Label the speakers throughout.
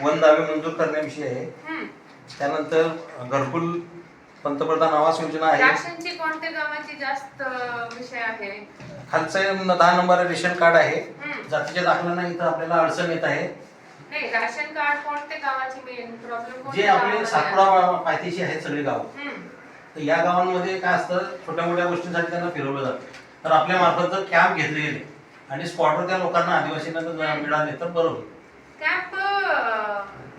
Speaker 1: मंजूर करण्याविषयी आहे. त्यानंतर घरकुल पंतप्रधान आवास योजना आहे.
Speaker 2: राशनची कोणत्या जास्त विषय आहे?
Speaker 1: खालचं दहा नंबर रेशन कार्ड आहे.
Speaker 2: हम्म.
Speaker 1: जातीच्या दाखल्यांना इथं आपल्याला अडचण येत आहे.
Speaker 2: नाही राशन कार्ड कोणत्या गावाची मेन प्रॉब्लेम
Speaker 1: जे आपले सातपुडा पायथीशी आहेत सगळे गाव. तर या गावांमध्ये काय असतं छोट्या मोठ्या गोष्टींसाठी त्यांना फिरवलं जातं. तर आपल्या मार्फत जर कॅम्प घेतले गेले आणि स्पॉटवर त्या लोकांना आदिवासींना जर मिळाले तर बरं होईल
Speaker 2: कॅम्प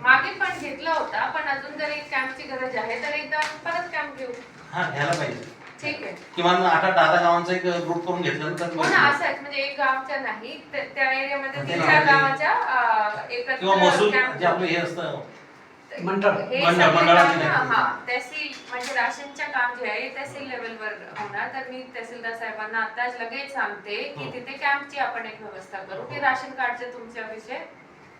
Speaker 2: मागे पण घेतला होता पण अजून जर एक कॅम्पची गरज आहे. तर एकदा परत कॅम्प घेऊ.
Speaker 1: हा घ्यायला पाहिजे.
Speaker 2: ठीक आहे.
Speaker 1: किमान आठ आठ दहा दहा गावांचा एक ग्रुप करून घेतलं तर
Speaker 2: हो ना असं आहे म्हणजे एक गावच्या नाही त्या- त्या एरियामध्ये तीन चार गावाच्या. अं, एकत्र
Speaker 1: किंवा महसूल
Speaker 2: camp
Speaker 1: जे आपलं हे असतं.
Speaker 3: मंडळ.
Speaker 2: हे
Speaker 1: मंडळ-
Speaker 2: सगळे
Speaker 1: मंडळाचे
Speaker 2: कामं,
Speaker 1: नाही.
Speaker 2: हा तहसील म्हणजे राशनच्या काम जे आहे तहसील लेवलवर होणार. तर मी तहसीलदार साहेबांना आताच लगेच सांगते की
Speaker 1: हो.
Speaker 2: तिथे कॅम्पची आपण एक व्यवस्था करू. की राशन कार्डचे तुमचे विषय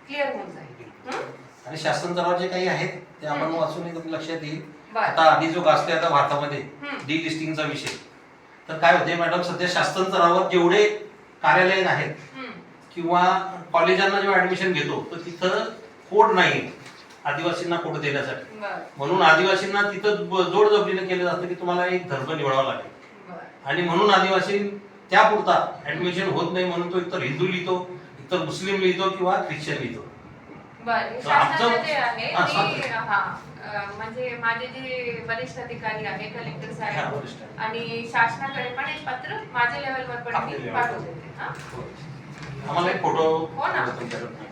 Speaker 2: क्लिअर होऊन जाईल?
Speaker 1: आणि शासन स्तरावर जे काही आहेत ते आपण. वाचून एकदम लक्षात येईल
Speaker 2: बरं.
Speaker 1: आता आधी जो गाजतोय आता भारतामध्ये
Speaker 2: हम्म.
Speaker 1: डी लिस्टिंगचा विषय तर काय होते मॅडम सध्या शासन स्तरावर जेवढे कार्यालय आहेत. किंवा कॉलेजांना जेव्हा ऍडमिशन घेतो तर तिथं कोड नाही आदिवासींना कोड देण्यासाठी
Speaker 2: बरं
Speaker 1: म्हणून आदिवासींना तिथं ब- जोडजबरीने केलं जातं की तुम्हाला एक धर्म निवडावा लागेल
Speaker 2: बरं
Speaker 1: आणि म्हणून आदिवासी त्यापुरता ऍडमिशन होत नाही म्हणून तो एकतर हिंदू लिहितो एकतर मुस्लिम लिहितो किंवा ख्रिश्चन लिहितो
Speaker 2: बरं हे
Speaker 1: तर आमचं-
Speaker 2: शासनाचं जे आहे
Speaker 1: हा, सांगा.
Speaker 2: हा अं, म्हणजे माझे जे वरिष्ठ अधिकारी आहे कलेक्टर
Speaker 1: हा,
Speaker 2: साहेब
Speaker 1: वरिष्ठ.
Speaker 2: आणि शासनाकडे पण एक पत्र माझ्या लेवलवर पण
Speaker 1: आपल्या
Speaker 2: मी
Speaker 1: level वर.
Speaker 2: पाठवते हा
Speaker 1: आम्हाला एक फोटो
Speaker 2: हो ना.
Speaker 1: तुमच्याकडे